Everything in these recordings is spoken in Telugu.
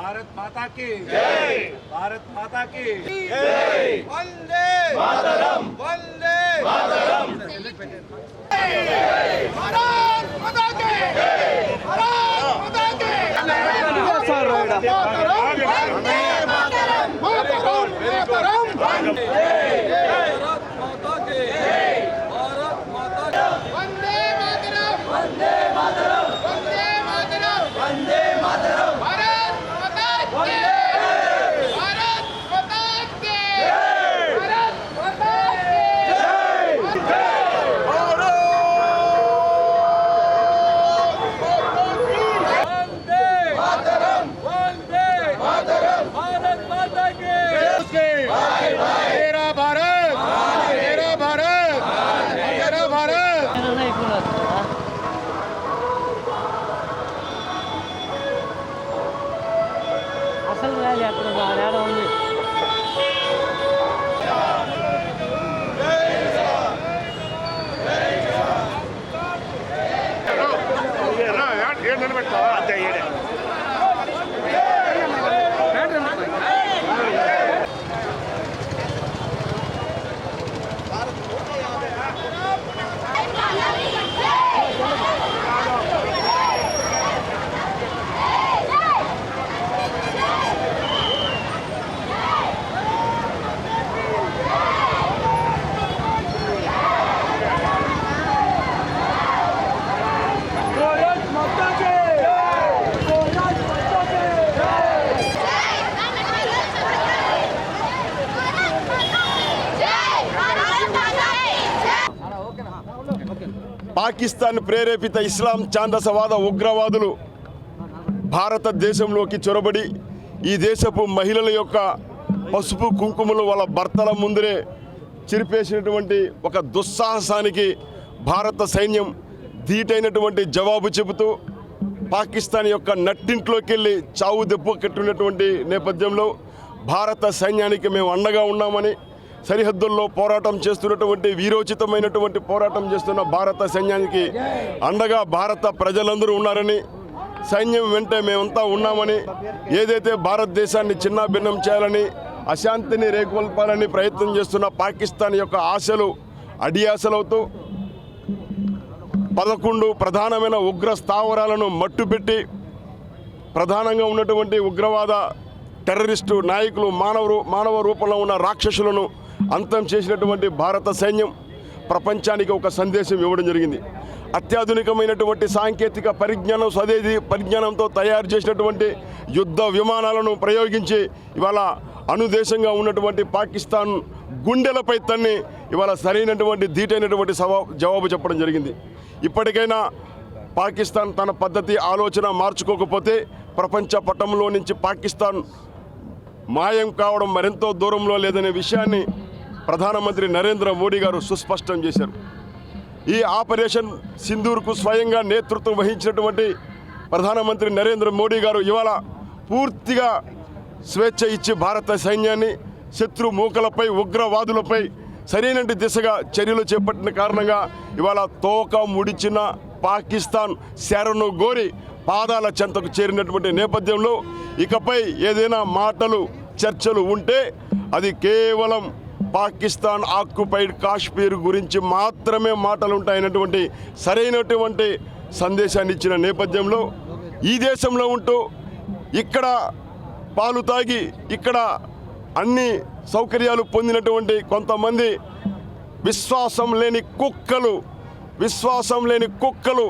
भारत माता की जय। भारत माता की जय। जय वंदे। मातरम। वंदे। मातरम। भारत माता की। जय भारत माता की। भारत मातरम। मातरम। मातरम। भारत माता की। जय भारत माता की। वंदे मातरम। वंदे मातरम। 입고 나왔어. పాకిస్తాన్ ప్రేరేపిత ఇస్లాం ఛాందసవాద ఉగ్రవాదులు భారతదేశంలోకి చొరబడి ఈ దేశపు మహిళల యొక్క పసుపు కుంకుమలు వాళ్ళ భర్తల ముందరే చిరిపేసినటువంటి ఒక దుస్సాహసానికి భారత సైన్యం ధీటైనటువంటి జవాబు చెబుతూ పాకిస్తాన్ యొక్క నట్టింట్లోకి వెళ్ళి చావు దెబ్బ కట్టినటువంటి నేపథ్యంలో భారత సైన్యానికి మేము అండగా ఉన్నామని సరిహద్దుల్లో పోరాటం చేస్తున్నటువంటి వీరోచితమైనటువంటి పోరాటం చేస్తున్న భారత సైన్యానికి అండగా భారత ప్రజలందరూ ఉన్నారని సైన్యం వెంటే మేమంతా ఉన్నామని ఏదైతే భారతదేశాన్ని చిన్నాభిన్నం చేయాలని అశాంతిని రేకొల్పాలని ప్రయత్నం చేస్తున్న పాకిస్తాన్ యొక్క ఆశలు అడియాసలవుతూ పదకొండు ప్రధానమైన ఉగ్ర స్థావరాలను మట్టుపెట్టి ప్రధానంగా ఉన్నటువంటి ఉగ్రవాద టెర్రరిస్టు నాయకులు మానవ మానవ రూపంలో ఉన్న రాక్షసులను అంతం చేసినటువంటి భారత సైన్యం ప్రపంచానికి ఒక సందేశం ఇవ్వడం జరిగింది. అత్యాధునికమైనటువంటి సాంకేతిక పరిజ్ఞానం స్వదేశీ పరిజ్ఞానంతో తయారు చేసినటువంటి యుద్ధ విమానాలను ప్రయోగించి ఇవాళ అనుదేశంగా ఉన్నటువంటి పాకిస్తాన్ గుండెలపై తన్ని ఇవాళ సరైనటువంటి ధీటైనటువంటి జవాబు చెప్పడం జరిగింది. ఇప్పటికైనా పాకిస్తాన్ తన పద్ధతి ఆలోచన మార్చుకోకపోతే ప్రపంచ పటంలో నుంచి పాకిస్తాన్ మాయం కావడం మరెంతో దూరంలో లేదనే విషయాన్ని ప్రధానమంత్రి నరేంద్ర మోడీ గారు సుస్పష్టం చేశారు. ఈ ఆపరేషన్ సింధూర్కు స్వయంగా నేతృత్వం వహించినటువంటి ప్రధానమంత్రి నరేంద్ర మోడీ గారు ఇవాళ పూర్తిగా స్వేచ్ఛ ఇచ్చి భారత సైన్యాన్ని శత్రు మూకలపై ఉగ్రవాదులపై సరైన దిశగా చర్యలు చేపట్టిన కారణంగా ఇవాళ తోక ముడిచిన పాకిస్తాన్ శరణు గోరి పాదాల చెంతకు చేరినటువంటి నేపథ్యంలో ఇకపై ఏదైనా మాటలు చర్చలు ఉంటే అది కేవలం పాకిస్తాన్ ఆక్యుపైడ్ కాశ్మీర్ గురించి మాత్రమే మాటలు ఉంటాయన్నటువంటి సరైనటువంటి సందేశాన్ని ఇచ్చిన నేపథ్యంలో ఈ దేశంలో ఉంటూ ఇక్కడ పాలు తాగి ఇక్కడ అన్ని సౌకర్యాలు పొందినటువంటి కొంతమంది విశ్వాసం లేని కుక్కలు విశ్వాసం లేని కుక్కలు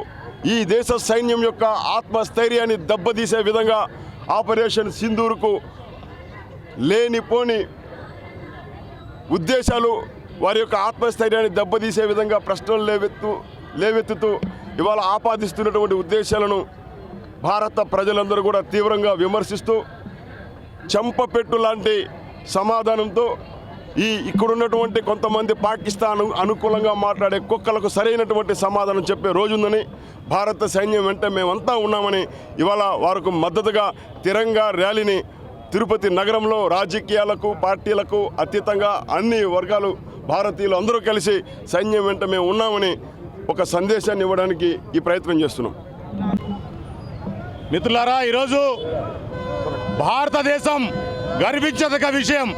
ఈ దేశ సైన్యం యొక్క ఆత్మస్థైర్యాన్ని దెబ్బతీసే విధంగా ఆపరేషన్ సింధూర్కు లేనిపోని ఉద్దేశాలు వారి యొక్క ఆత్మస్థైర్యాన్ని దెబ్బతీసే విధంగా ప్రశ్నలు లేవెత్తు లేవెత్తుతూ ఇవాళ ఆపాదిస్తున్నటువంటి ఉద్దేశాలను భారత ప్రజలందరూ కూడా తీవ్రంగా విమర్శిస్తూ చెంపపెట్టు లాంటి సమాధానంతో ఈ ఇక్కడున్నటువంటి కొంతమంది పాకిస్తాన్ అనుకూలంగా మాట్లాడే కుక్కలకు సరైనటువంటి సమాధానం చెప్పే రోజుందని భారత సైన్యం వెంట మేమంతా ఉన్నామని ఇవాళ వారికి మద్దతుగా తిరంగా ర్యాలీని తిరుపతి నగరంలో రాజకీయాలకు పార్టీలకు అతీతంగా అన్ని వర్గాలు భారతీయులు అందరూ కలిసి సైన్యం వెంట మేము ఉన్నామని ఒక సందేశాన్ని ఇవ్వడానికి ఈ ప్రయత్నం చేస్తున్నాం. మిత్రులారా ఈరోజు భారతదేశం గర్వించదగ్గ విషయం.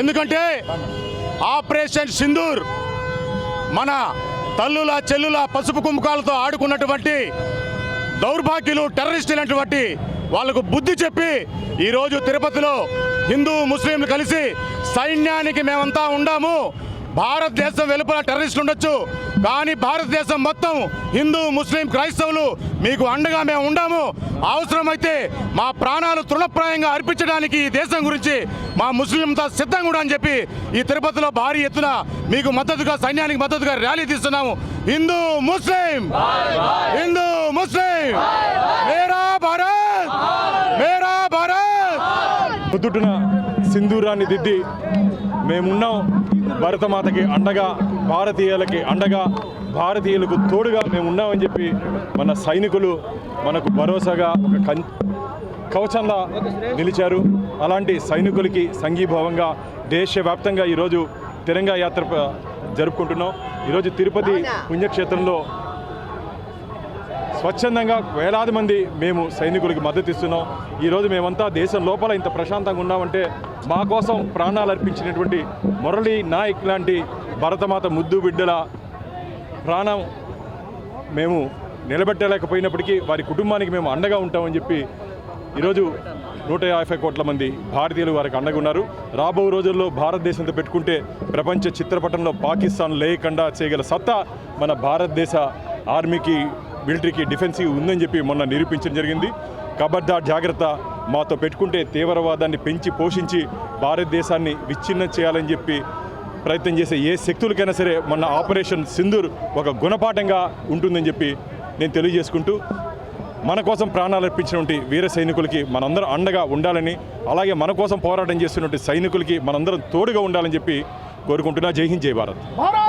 ఎందుకంటే ఆపరేషన్ సింధూర్ మన తల్లుల చెల్లుల పసుపు కుంకాలతో ఆడుకున్నటువంటి దౌర్భాగ్యులు టెర్రరిస్టులైనటువంటి వాళ్ళకు బుద్ధి చెప్పి ఈరోజు తిరుపతిలో హిందూ ముస్లింలు కలిసి సైన్యానికి మేమంతా ఉండాము. భారతదేశం వెలుపల టెర్రరిస్టులు ఉండొచ్చు. కానీ భారతదేశం మొత్తం హిందూ ముస్లిం క్రైస్తవులు మీకు అండగా మేము ఉండాము. అవసరమైతే మా ప్రాణాలు తృణప్రాయంగా అర్పించడానికి ఈ దేశం గురించి మా ముస్లింతో సిద్ధంగా కూడా అని చెప్పి ఈ తిరుపతిలో భారీ ఎత్తున మీకు మద్దతుగా సైన్యానికి మద్దతుగా ర్యాలీ తీస్తున్నాము. హిందూ ముస్లిం! హిందూ ముస్లిం మేరా భారత్ మేరా భారత్ పొద్దుటున సింధూరాన్ని దిద్ది మేమున్నాం. భరతమాతకి అండగా భారతీయులకి అండగా భారతీయులకు తోడుగా మేము ఉన్నామని చెప్పి మన సైనికులు మనకు భరోసాగా ఒక కం కవచంలా నిలిచారు. అలాంటి సైనికులకి సంఘీభావంగా దేశవ్యాప్తంగా ఈరోజు తిరంగా యాత్ర జరుపుకుంటున్నాం. ఈరోజు తిరుపతి పుణ్యక్షేత్రంలో స్వచ్ఛందంగా వేలాది మంది మేము సైనికులకి మద్దతు ఇస్తున్నాం. ఈరోజు మేమంతా దేశం లోపల ఇంత ప్రశాంతంగా ఉన్నామంటే మా కోసం ప్రాణాలు అర్పించినటువంటి మురళీ నాయక్ లాంటి భరతమాత ముద్దు బిడ్డల ప్రాణం మేము నిలబెట్టలేకపోయినప్పటికీ వారి కుటుంబానికి మేము అండగా ఉంటామని చెప్పి ఈరోజు నూట యాభై కోట్ల మంది భారతీయులు వారికి అండగా ఉన్నారు. రాబో రోజుల్లో భారతదేశంతో పెట్టుకుంటే ప్రపంచ చిత్రపటంలో పాకిస్తాన్ లేకుండా చేయగల సత్తా మన భారతదేశ ఆర్మీకి మిలిటరీకి డిఫెన్సివ్ ఉందని చెప్పి మొన్న నిరూపించడం జరిగింది. కబడ్దార్ జాగ్రత్త మాతో పెట్టుకుంటే తీవ్రవాదాన్ని పెంచి పోషించి భారతదేశాన్ని విచ్ఛిన్నం చేయాలని చెప్పి ప్రయత్నం చేసే ఏ శక్తులకైనా సరే మొన్న ఆపరేషన్ సింధూర్ ఒక గుణపాఠంగా ఉంటుందని చెప్పి నేను తెలియజేసుకుంటూ మన కోసం ప్రాణాలు అర్పించినటువంటి వీర సైనికులకి మనందరం అండగా ఉండాలని అలాగే మన కోసం పోరాటం చేస్తున్నటువంటి సైనికులకి మనందరం తోడుగా ఉండాలని చెప్పి కోరుకుంటున్నా. జై హింద్ జై భారత్.